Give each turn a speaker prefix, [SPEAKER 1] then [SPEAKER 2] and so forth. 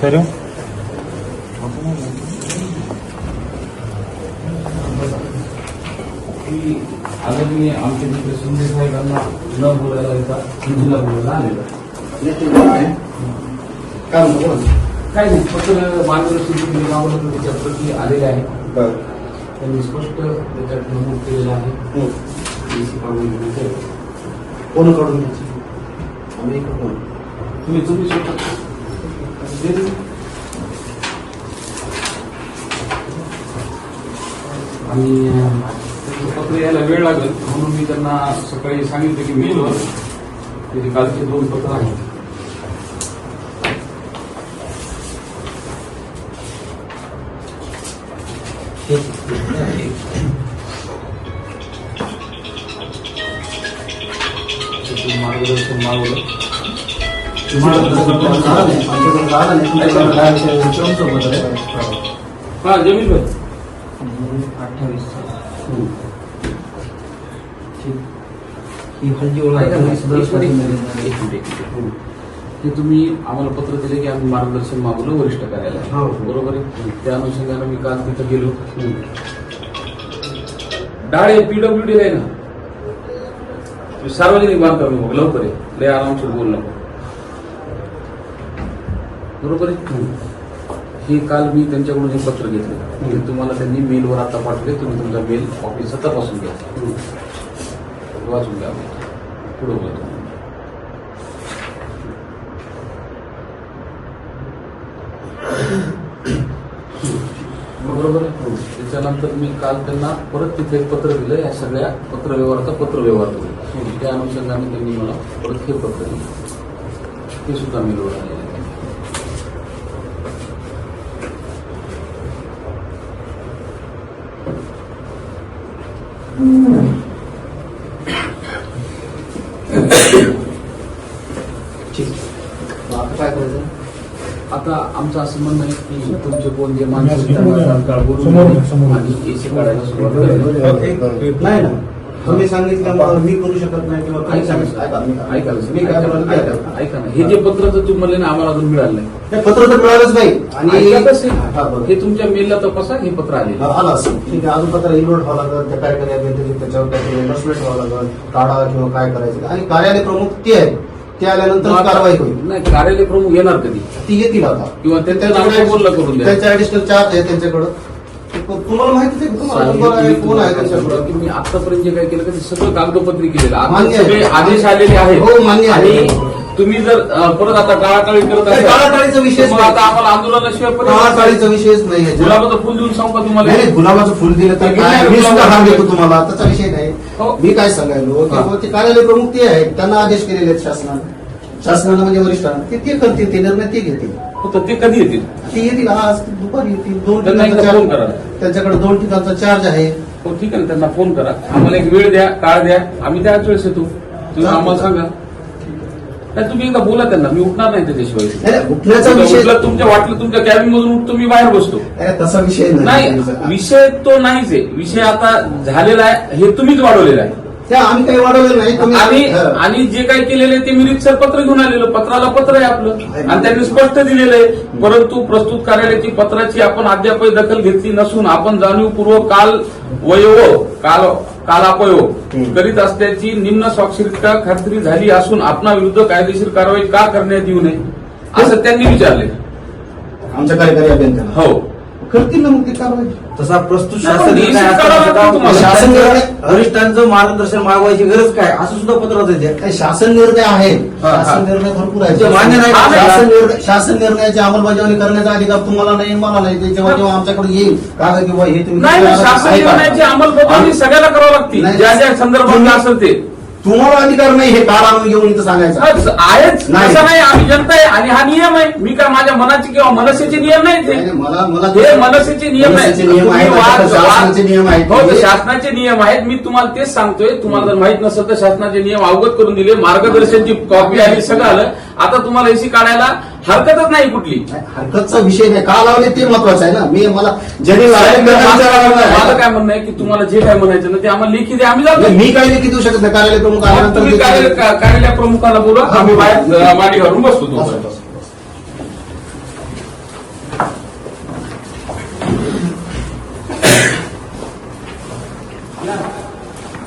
[SPEAKER 1] ठरव
[SPEAKER 2] की आता मी आमच्या मित्र शिंदे साहेबांना न बोलायला येता हिंदीला बोलायला आलेलो
[SPEAKER 3] काय म्हणतो
[SPEAKER 2] काय नाही फक्त मार्गदर्शन तुम्ही प्रती आलेले आहे त्यांनी स्पष्ट त्याच्यात नमूद केलेलं आहे
[SPEAKER 3] कोण काढून घ्यायची आम्ही
[SPEAKER 2] तुम्ही स्वतः आणि पत्र यायला वेळ लागेल म्हणून मी त्यांना सकाळी सांगितलं की मेलवर त्याचे कालचे दोन पत्र आहेत. मार्गदर्शन मागवलं. हा जमीन भाई
[SPEAKER 4] अठ्ठावीस. ही ओळख.
[SPEAKER 2] ते तुम्ही आम्हाला पत्र दिले की आम्ही मार्गदर्शन मागवलं वरिष्ठ कार्यालयात
[SPEAKER 3] हो.
[SPEAKER 2] बरोबर आहे त्या अनुषंगाने मी काल तिथं गेलो डाळे पीडब्ल्यूडी आहे ना सार्वजनिक बांधकाम लवकर आहे लय आरामशीर बोल नको बरोबर आहे हे काल मी त्यांच्याकडून हे पत्र घेतलं. ते तुम्हाला त्यांनी मेलवर आता पाठवले. तुम्ही तुमचा मेल ऑफिसचा तपासून घ्या. वाचून घ्या. पुढे बोलतो बरोबर? आहे त्याच्यानंतर मी काल त्यांना परत तिथे एक पत्र दिलं. या सगळ्या पत्रव्यवहाराचा पत्रव्यवहार करू त्या अनुषंगाने त्यांनी मला परत हे पत्र दिलं. ते सुद्धा मेलवर आलेलं आहे
[SPEAKER 3] ठीक. मग आता काय करायचं
[SPEAKER 2] आता आमचं असं म्हणणं आहे की तुमचे कोण जे माणसं
[SPEAKER 1] आहे.
[SPEAKER 2] आणि एसी काढायला सुरुवात करायला
[SPEAKER 3] नाही ना तुम्ही सांगितलं मी करू शकत नाही किंवा तुम्ही
[SPEAKER 2] ऐका
[SPEAKER 3] मी- काय
[SPEAKER 2] ऐका ना, हे जे पत्र जर तुम्ही म्हणले ना आम्हाला अजून मिळालं नाही.
[SPEAKER 3] पत्र तर मिळालंच नाही. आणि
[SPEAKER 2] आहे?
[SPEAKER 3] हा,
[SPEAKER 2] तुमच्या मेलला तपासा हे पत्र आले
[SPEAKER 3] आलं असं ठीक आहे अजून पत्र इनलोड व्हावं लागलं त्या कार्यकारी अभियंत्याचे त्याच्यावर काहीतरी इन्व्हेस्टमेंट व्हावं लागलं काढा किंवा काय करायचं आणि कार्यालय प्रमुख ते आहेत. ते आल्यानंतर कारवाई होईल.
[SPEAKER 2] नाही कार्यालय प्रमुख येणार कधी?
[SPEAKER 3] ती येतील आता.
[SPEAKER 2] किंवा त्यांचं नाव
[SPEAKER 3] त्यांच्याकडे-
[SPEAKER 2] बोललं करून द्या.
[SPEAKER 3] त्यांचे ऍडिशनल चार्ज आहे त्यांच्याकडं. तुम्हाला माहितीच आहे का? तुम्हाला नंबर आहे,
[SPEAKER 2] सांगितलं
[SPEAKER 3] कोण आहे
[SPEAKER 2] तुम्हाला
[SPEAKER 3] त्यांच्याकडं
[SPEAKER 2] की मी आतापर्यंत जे काय केलं ते सगळं कागदोपत्री केलेलं आता
[SPEAKER 3] मान्य आहे.
[SPEAKER 2] सगळे आदेश आलेले आहेत
[SPEAKER 3] हो, मान्य आहे.
[SPEAKER 2] आणि तुम्ही जर अं, परत आता टाळाटाळी करत
[SPEAKER 3] नाही, टाळाटाळीचा विषयच
[SPEAKER 2] तर मग
[SPEAKER 3] नाही.
[SPEAKER 2] आता आम्हाला आंदोलनाशिवाय पर्याय
[SPEAKER 3] काळाकाळीचा विषयच नाही
[SPEAKER 2] गुलाबाचं फुल देऊन सांगू का तुम्हाला
[SPEAKER 3] नाही नाही, गुलाबाचं फुल दिलं तर काय मी सुद्धा हार देतो. तुम्हाला त्याचा विषय नाही
[SPEAKER 2] हो.
[SPEAKER 3] मी काय सांगायलो की
[SPEAKER 2] हा.
[SPEAKER 3] बुवा ते कार्यालय प्रमुख ते आहेत त्यांना आदेश केलेले आहेत शासनाने शासनानं म्हणजे वरिष्ठांना ते ते करतील ते निर्णय ते घेतील
[SPEAKER 2] फक्त ते कधी येतील?
[SPEAKER 3] ते येतील आज दुपारी येतील. दोन
[SPEAKER 2] त्यांना एकदा फोन करा.
[SPEAKER 3] त्यांच्याकडे दोन ठिकाणचा चार्ज आहे.
[SPEAKER 2] हो ठीक आहे ना त्यांना फोन करा. आम्हाला एक वेळ द्या काळ द्या. आम्ही त्याच वेळेस येतो. तुम्ही. आम्हाला सांगा. नाही तुम्ही एकदा बोला त्यांना. मी उठणार नाही त्याच्याशिवाय.
[SPEAKER 3] नाही, नाही, उठण्याचा विषय
[SPEAKER 2] उठलं तुमच्या वाटलं तुमच्या कॅबिन मधून उठतो मी बाहेर बसतो.
[SPEAKER 3] नाही, तसा विषय
[SPEAKER 2] नाही विषय तो नाहीच आहे. विषय आता झालेला आहे हे तुम्हीच वाढवलेला आहे.
[SPEAKER 3] आम्ही काही वाढवलेलं नाही
[SPEAKER 2] आणि. आणि जे काही केलेलं आहे ते मी रितसर पत्र घेऊन आलेलं. पत्राला पत्र आहे आपलं. आणि त्यांनी स्पष्ट दिलेलं आहे. परंतु प्रस्तुत कार्यालयाची पत्राची आपण अद्यापही दखल घेतली नसून आपण जाणीवपूर्वक काल वयो काल कालापयोग. करीत असल्याची निम्न स्वाक्षरिता खात्री झाली असून आपणाविरुद्ध कायदेशीर कारवाई का करण्यात येऊ नये असं त्यांनी विचारले
[SPEAKER 3] आमच्या कार्यकारी अभियंत्याला
[SPEAKER 2] हो.
[SPEAKER 3] करतील ना मग ते कारवाई
[SPEAKER 4] तसा प्रस्तुत शासन
[SPEAKER 2] पण
[SPEAKER 4] निर्णय
[SPEAKER 2] निश्चित
[SPEAKER 4] असताना
[SPEAKER 2] करावं
[SPEAKER 4] सुद्धा
[SPEAKER 2] लागतं तुम्हाला.
[SPEAKER 3] शासन निर्णय
[SPEAKER 4] वरिष्ठांचं मार्गदर्शन मागवायची गरज काय असं सुद्धा पत्र होतं ते
[SPEAKER 3] काही शासन निर्णय आहे
[SPEAKER 2] हा, हा.
[SPEAKER 3] शासन निर्णय भरपूर आहे
[SPEAKER 4] ते मान्य नाही
[SPEAKER 2] का?
[SPEAKER 3] शासन निर्णय शासन निर्णयाची अंमलबजावणी करण्याचा अधिकार तुम्हाला नाही मला नाही ते जेव्हा जेव्हा आमच्याकडे येईल कागद किंवा हे तुम्ही
[SPEAKER 2] नाही नाही, शासन
[SPEAKER 3] ऐका.
[SPEAKER 2] निर्णयाची अंमलबजावणी सगळ्याला करावं लागते
[SPEAKER 3] नाही.
[SPEAKER 2] ज्या ज्या संदर्भात
[SPEAKER 3] तुम्ही-
[SPEAKER 2] असेल ते
[SPEAKER 3] तुम्हाला अधिकार नाही हे काळ आणून घेऊन इथं सांगायचं.
[SPEAKER 2] आहेच.
[SPEAKER 3] नाही.
[SPEAKER 2] असं नाही आम्ही जनता आहे आणि हा नियम आहे. मी काय माझ्या मनाचे किंवा मनसेचे नियम नाही
[SPEAKER 3] नाही, नाही,
[SPEAKER 2] ते
[SPEAKER 3] मला मला
[SPEAKER 2] मनसेचे नियम आहेत
[SPEAKER 3] मनसेचे नियम आहेत शासनाचे नियम आहेत.
[SPEAKER 2] हो ते शासनाचे नियम आहेत. मी तुम्हाला तेच सांगतोय. तुम्हाला जर माहीत नसेल तर शासनाचे नियम अवगत करून दिले. मार्गदर्शनची कॉपी आली सगळं आलं. आता तुम्हाला एसी काढायला हरकतच नाही कुठली.
[SPEAKER 3] हरकतचा विषय नाही. का लावले ते महत्वाचं आहे ना? मी मला ज्यांनी लावले त्यांना नाही.
[SPEAKER 2] काय म्हणणं आहे की तुम्हाला जे काय म्हणायचं ना ते आम्हाला लेखी द्या. आम्ही जातो.
[SPEAKER 3] नाही, मी काही लेखी देऊ शकत नाही. कार्यालय प्रमुख आल्यानंतर
[SPEAKER 2] तुम्ही. कार्यालय कार्यालय प्रमुखाला बोला आम्ही बाहेर अं, माडी घालून बसतो
[SPEAKER 3] बस, बस.